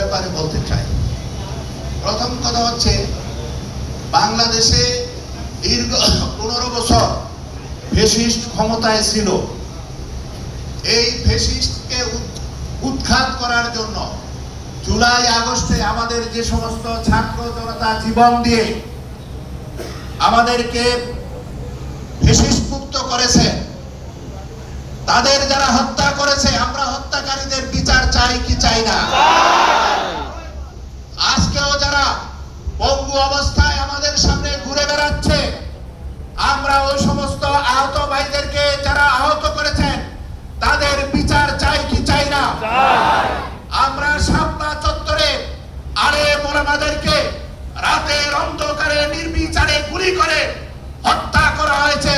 ব্যাপারে বলতে চাই। প্রথম কথা হচ্ছে, বাংলাদেশে দীর্ঘ পনেরো বছর ফেসিস্ট ক্ষমতায় ছিল। এই ফেসিস্টকে উৎখাত করার জন্য জুলাই, আগস্টে আমাদের যে সমস্ত ছাত্র জনতা জীবন দিয়ে আমাদেরকে ফেসিস্ট মুক্ত করেছে, তাদের যারা হত্যা করেছে, আমরা হত্যাকারীদের বিচার চাই কি চাই না? যারা পঙ্গু অবস্থায় আমাদের সামনে ঘুরে বেড়াচ্ছে। আমরা ওই সমস্ত আহত ভাইদেরকে যারা আহত করেছেন তাদের বিচার চাই কি চাই না? আমরা সাপনা চত্বরে আরে মোলামাদেরকে রাতের অন্ধকারে নির্বিচারে গুলি করে হত্যা করা হয়েছে।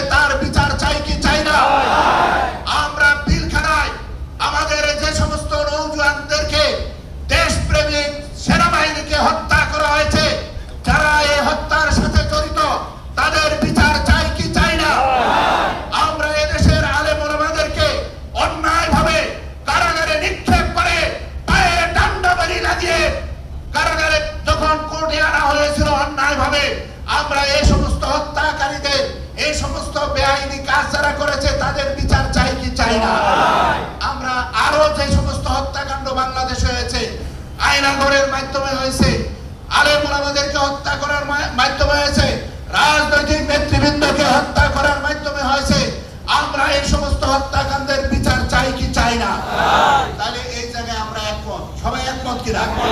আমরা এই সমস্ত হত্যাকারীদের, এই সমস্ত বেআইনি কাজ যারা করেছে, তাদের বিচার চাই কি চাই না? আমরা আরও যে সমস্ত হত্যাকাণ্ড বাংলাদেশে হয়েছে আয়নাগরের মাধ্যমে হয়েছে আলেম ওলামাদেরকে হত্যা করার মাধ্যমে হয়েছে, রাজনৈতিক নেতৃবৃন্দকে হত্যা করার মাধ্যমে হয়েছে, আমরা এই সমস্ত হত্যাকাণ্ডের বিচার চাই কি চাই না? তাহলে এই জায়গায় আমরা একমত। সবাই একমত কি আগামী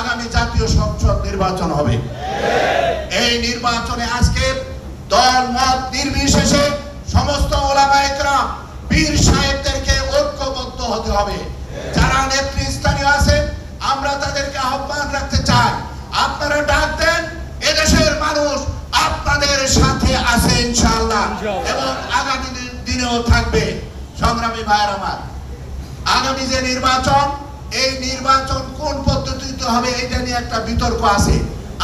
আগামী জাতীয় সংসদ নির্বাচন হবে। এই নির্বাচনে আজকে দল, মত নির্বিশেষে সমস্ত ওলামা একরাম পীর সাহেবদেরকে ঐক্যবদ্ধ হতে হবে। যারা নেতৃস্থানীয় আছেন, আমরা তাদেরকে আহ্বান রাখতে চাই। আপনারা ডাক দেন, এদেশের মানুষ আপনাদের সাথে আছে ইনশাআল্লাহ এবং আগামী দিনেও থাকবে। সংগ্রামী ভাইয়ের আমার, আগামী যে নির্বাচন এই নির্বাচন কোন পদ্ধতিতে হবে এটা নিয়ে একটা বিতর্ক আছে।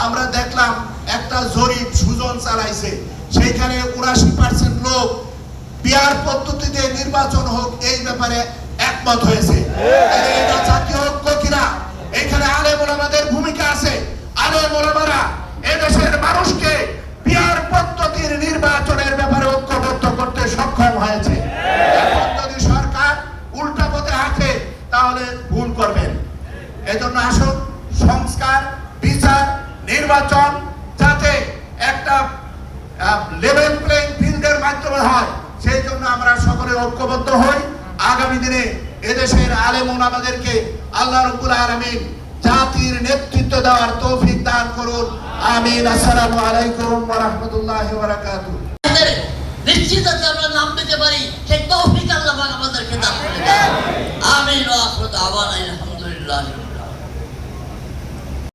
আমরা দেখলাম একটা জরিপ সুজন চালাইছে। সেইখানে উনাশি পার্সেন্ট লোক বিয়ার পদ্ধতিতে নির্বাচন হোক, এই ব্যাপারে একমত হয়েছে। এটা জাতীয় ঐক্য কিনা? এখানে আলেম ওলামাদের ভূমিকা আছে। আলে ওলামারা এদেশের এজন্য আসুন, সংস্কার, বিচার, নির্বাচন, যাতে একটা লেভেল প্লেইং ফিল্ডের মাধ্যমে হয়। সেই জন্য আমরা সকলে ঐক্যবদ্ধ হই। আগামী দিনে এদেশের আলেম আমাদেরকে আল্লাহ রব্বুল আলামিন জাতির নেতৃত্ব দেওয়ার তৌফিক দান করুন। আমিন। আসসালামু আলাইকুম ওয়া রাহমাতুল্লাহি ওয়া বারাকাতুহু নিশ্চিত আছে আমরা নাম পেতে পারি। সেই তৌফিক আল্লাহ আমাদেরকে দান করে আমিন ওয়া আখিরু দাওয়ানা আলহামদুলিল্লাহ।